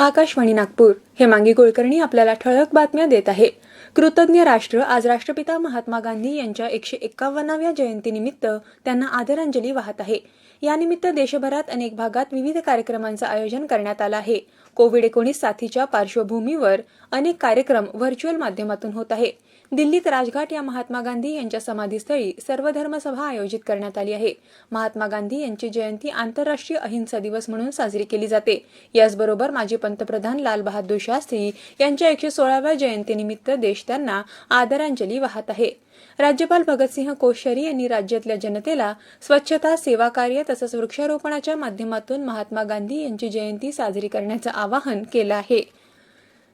आकाशवाणी नागपूर. हेमांगी कुलकर्णी आपल्याला ठळक बातम्या देत आहे. कृतज्ञ राष्ट्र आज राष्ट्रपिता महात्मा गांधी यांच्या एकशे एक्कावन्नाव्या जयंतीनिमित्त त्यांना आदरांजली वाहत आहे. यानिमित्त देशभरात अनेक भागात विविध कार्यक्रमांचं आयोजन करण्यात आलं आहे. कोविड एकोणीस साथीच्या पार्श्वभूमीवर अनेक कार्यक्रम व्हर्च्युअल माध्यमातून होत आहे. दिल्लीत राजघाट या महात्मा गांधी यांच्या समाधीस्थळी सर्वधर्म सभा आयोजित करण्यात आली आहे. महात्मा गांधी यांची जयंती आंतरराष्ट्रीय अहिंसा दिवस म्हणून साजरी केली जाते. याचबरोबर माजी पंतप्रधान लाल बहादूर शास्त्री यांच्या एकशे सोळाव्या जयंतीनिमित्त देश त्यांना आदरांजली वाहत आहे. राज्यपाल भगतसिंह कोश्यारी यांनी राज्यातल्या जनतेला स्वच्छता सेवा कार्य तसंच वृक्षारोपणाच्या माध्यमातून महात्मा गांधी यांची जयंती साजरी करण्याचं आवाहन केलं आहे.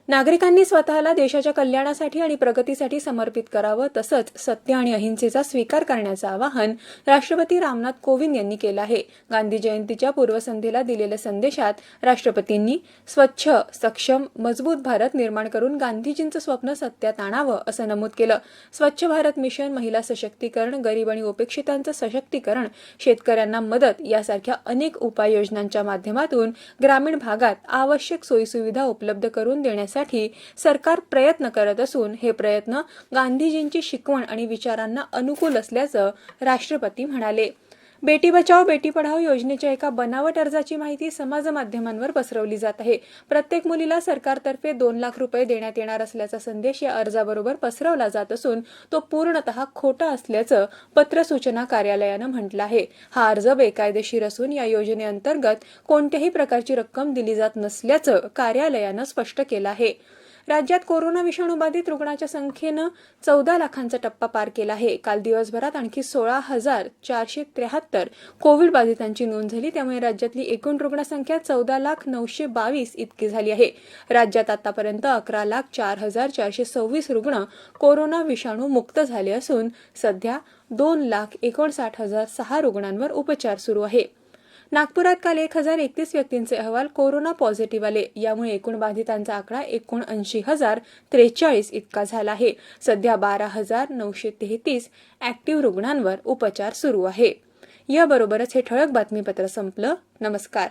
नागरिकांनी स्वतःला देशाच्या कल्याणासाठी आणि प्रगतीसाठी समर्पित करावं तसंच सत्य आणि अहिंसेचा स्वीकार करण्याचं आवाहन राष्ट्रपती रामनाथ कोविंद यांनी केलं आहे. गांधी जयंतीच्या पूर्वसंध्येला दिलेल्या संदेशात राष्ट्रपतींनी स्वच्छ सक्षम मजबूत भारत निर्माण करून गांधीजींचं स्वप्न सत्यात आणावं असं नमूद केलं. स्वच्छ भारत मिशन महिला सशक्तीकरण गरीब आणि उपेक्षितांचं सशक्तीकरण शेतकऱ्यांना मदत यासारख्या अनेक उपाययोजनांच्या माध्यमातून ग्रामीण भागात आवश्यक सोयीसुविधा उपलब्ध करून करण्यासाठी सरकार प्रयत्न करत असून हे प्रयत्न गांधीजींची शिकवण आणि विचारांना अनुकूल असल्याचं राष्ट्रपती म्हणाले. बेटी बचाओ बेटी पढाओ योजनेच्या एका बनावट अर्जाची माहिती समाज माध्यमांवर पसरवली जात आहे. प्रत्येक मुलीला सरकारतर्फे दोन लाख रुपये देण्यात येणार असल्याचा संदेश या अर्जाबरोबर पसरवला जात असून तो पूर्णतः खोटा असल्याचं पत्र सूचना कार्यालयानं म्हटलं आहे. हा अर्ज बेकायदेशीर असून या योजनेअंतर्गत कोणत्याही प्रकारची रक्कम दिली जात नसल्याचं कार्यालयानं स्पष्ट केलं आहे. राज्यात कोरोना विषाणूबाधित रुग्णाच्या संख्येनं चौदा लाखांचा टप्पा पार केला आहे. काल दिवसभरात आणखी सोळा हजार चारशे त्र्याहत्तर कोविड बाधितांची नोंद झाली. त्यामुळे राज्यातली एकूण रुग्णसंख्या चौदा लाख नऊशे बावीस इतकी झाली आहे. राज्यात आतापर्यंत अकरा लाख चार हजार चारशे सव्वीस रुग्ण कोरोना विषाणू मुक्त झाले असून सध्या दोन लाख एकोणसाठ हजार सहा रुग्णांवर उपचार सुरू आहे. नागपुरात काल एक हजार एकतीस व्यक्तींचे अहवाल कोरोना पॉझिटिव्ह आले. यामुळे एकूण बाधितांचा आकडा एकोणऐंशी हजार त्रेचाळीस इतका झाला आहे. सध्या बारा हजार नऊशे तेहतीस ऍक्टिव्ह रुग्णांवर उपचार सुरू आहे. याबरोबरच हे ठळक बातमीपत्र संपलं. नमस्कार.